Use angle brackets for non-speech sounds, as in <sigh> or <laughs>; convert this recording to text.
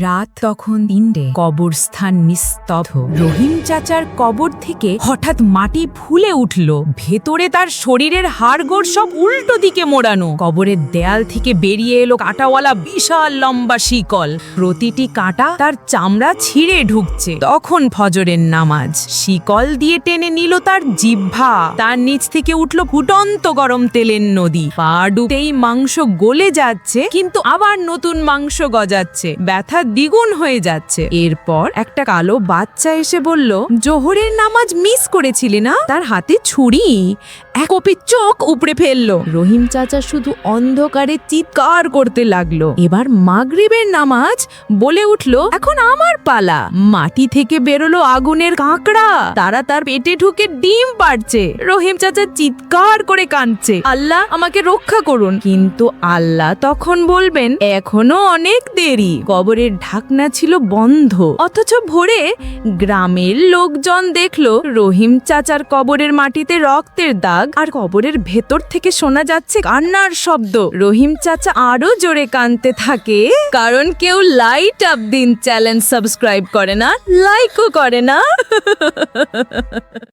রাত তখন তিনটে। কবরস্থান নিস্তব্ধ। রহিম চাচার কবর থেকে হঠাৎ মাটি ফুলে উঠল। ভেতরে তার শরীরের হাড়গোড় সব উল্টো দিকে মোড়ানো। কবরের দেয়াল থেকে বেরিয়ে এলো কাঁটাওয়ালা বিশাল লম্বা শিকল। প্রতিটি কাঁটা তার চামড়া ছিঁড়ে ঢুকছে। তখন ফজরের নামাজ। শিকল দিয়ে টেনে নিল তার জিহ্বা। তার নিচ থেকে উঠল ফুটন্ত গরম তেলের নদী। পা ডুবতেই মাংস গলে যাচ্ছে, কিন্তু আবার নতুন মাংস গজাচ্ছে। ব্যথা দ্বিগুণ হয়ে যাচ্ছে। এরপর একটা কালো বাচ্চা এসে বলল, জোহরের নামাজ মিস করেছিলি না? তার হাতে ছুরি। এক কপি চোখ উপড়ে ফেলল। রহিম চাচা শুধু অন্ধকারে চিৎকার করতে লাগল। এবার মাগরিবের নামাজ বলে উঠল, এখন আমার পালা। মাটি থেকে বেরোলো আগুনের কাঁকড়া। তারা তার পেটে ঢুকে ডিম পাড়ছে। রহিম চাচা চিৎকার করে কাঁদছে, আল্লাহ আমাকে রক্ষা করুন। কিন্তু আল্লাহ তখন বলবেন, এখনও অনেক দেরি। কবরের ঢাকনা ছিল বন্ধ। অথচ ভোরে গ্রামের লোকজন দেখল রহিম চাচার কবরের মাটিতে রক্তের দাগ আর কবরের ভেতর থেকে শোনা যাচ্ছে কান্নার শব্দ। রহিম চাচা আরও জোরে কানতে থাকে, কারণ কেউ লাইট আপ দিন চ্যানেল সাবস্ক্রাইব করে না লাইকও করে না। <laughs>